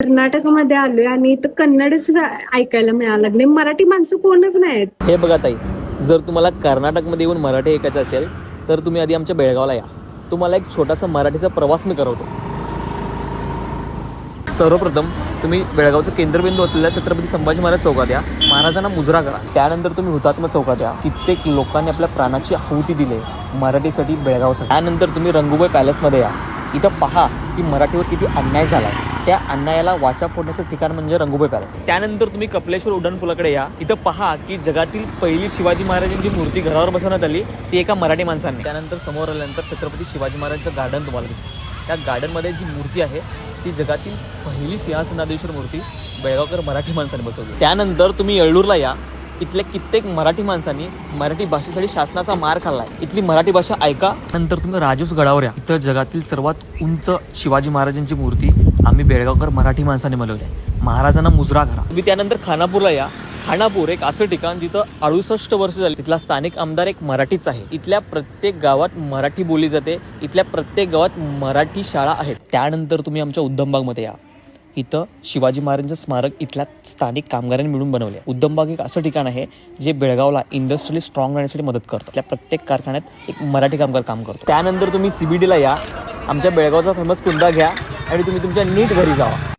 कर्नाटकमध्ये आलोय आणि इथं कन्नडच ऐकायला मिळायला लागले मराठी माणसं कोणच नाहीत हे बघा ताई जर तुम्हाला कर्नाटकमध्ये येऊन मराठी ऐकायचं असेल तर तुम्ही आधी आमच्या बेळगावला या. तुम्हाला एक छोटासा मराठीचा प्रवास मी करवतो. सर्वप्रथम तुम्ही बेळगावचं केंद्रबिंदू असलेल्या छत्रपती संभाजी महाराज चौकात या. महाराजांना मुजरा करा. त्यानंतर तुम्ही हुतात्मा चौकात या. कित्येक लोकांनी आपल्या प्राणाची आहुती दिली मराठीसाठी बेळगावसाठी. त्यानंतर तुम्ही रंगुबाई पॅलेसमध्ये या. इथं पहा की मराठीवर किती अन्याय झाला आहे त्या अन्यायाला वाचा फोडण्याचं ठिकाण म्हणजे रंगुबाई पॅलेस. त्यानंतर तुम्ही कपलेश्वर उड्डाणपुलाकडे या. इथं पहा की जगातील पहिली शिवाजी महाराजांची मूर्ती घरावर बसवण्यात आली. ती एका मराठी माणसाने. त्यानंतर समोर आल्यानंतर छत्रपती शिवाजी महाराजांचं गार्डन तुम्हाला दिसतं त्या गार्डनमध्ये जी मूर्ती आहे ती जगातील पहिली सिंहासनाधीश्वर मूर्ती बेळगावकर मराठी माणसाने बसवली. त्यानंतर तुम्ही येळूरला या. इथल्या कित्येक मराठी माणसांनी मराठी भाषेसाठी शासनाचा मार खाल्लाय. इथली मराठी भाषा ऐका. नंतर तुम्ही राजूस गडावर या. इथं जगातील सर्वात उंच शिवाजी महाराजांची मूर्ती आम्ही बेळगावकर मराठी माणसाने बनवली. आहे महाराजांना मुजरा करा. तुम्ही त्यानंतर खानापूरला या. खानापूर एक असं ठिकाण जिथं अडुसष्ट वर्ष झाली. तिथला स्थानिक आमदार एक मराठीच आहे. इथल्या प्रत्येक गावात मराठी बोलली जाते. इथल्या प्रत्येक गावात मराठी शाळा आहेत. त्यानंतर तुम्ही आमच्या उद्धमबागमध्ये या. इथं शिवाजी महाराजांचं स्मारक इथल्या स्थानिक कामगारांनी मिळून बनवले उद्धमबाग एक असं ठिकाण आहे जे बेळगावला इंडस्ट्रियली स्ट्रॉंग राहण्यासाठी मदत करतं. त्या प्रत्येक कारखान्यात एक मराठी कामगार काम करतो. त्यानंतर तुम्ही सीबीडीला या. आमच्या बेळगावचा फेमस कुंदा घ्या. आणि तुम्ही तुमच्या नीट घरी जावा.